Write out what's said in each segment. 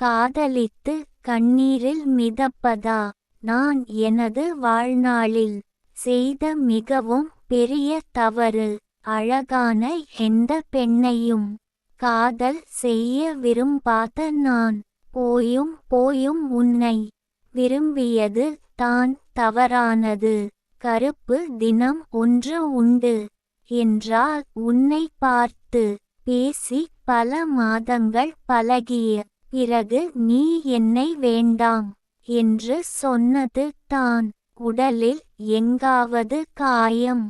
காதலித்து கண்ணீரில் மிதப்பதா? நான் எனது வாழ்நாளில் செய்த மிகவும் பெரிய தவறு. அழகான எந்த பெண்ணையும் காதல் செய்ய விரும்பாத நான். போயும் போயும் உன்னை விரும்பியது தான் தவறானது. கருப்பு தினம் ஒன்று உண்டு என்றால் உன்னை பார்த்து. பேசி பல மாதங்கள் பழகிய பிறகு நீ என்னை வேண்டாம் என்று சொன்னது தான். உடலில் எங்காவது காயம்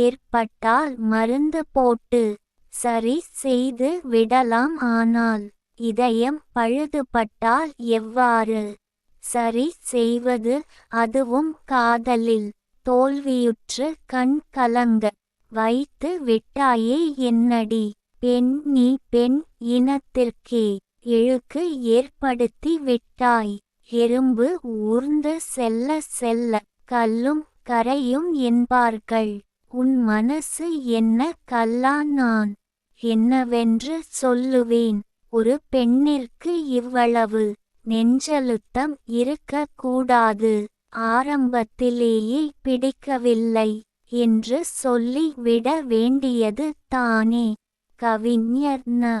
ஏற்பட்டால் மருந்து போட்டு சரி செய்து விடலாம். ஆனால் இதயம் பழுதுபட்டால் எவ்வாறு? சரி செய்வது அதுவும் காதலில் தோல்வியுற்று கண் கலங்க வைத்து விட்டாயே என்னடி? பெண் நீ பெண் இனத்திற்கே. இழுக்கு ஏற்படுத்தி விட்டாய். எறும்பு ஊர்ந்து செல்ல செல்ல கல்லும் கரையும் என்பார்கள். உன் மனசு என்ன கல்லா நான்? என்னவென்று சொல்லுவேன். ஒரு பெண்ணிற்கு இவ்வளவு நெஞ்சழுத்தம் இருக்க கூடாது. ஆரம்பத்திலேயே பிடிக்கவில்லை என்று சொல்லி விட வேண்டியது தானே. கவிஞர் ந.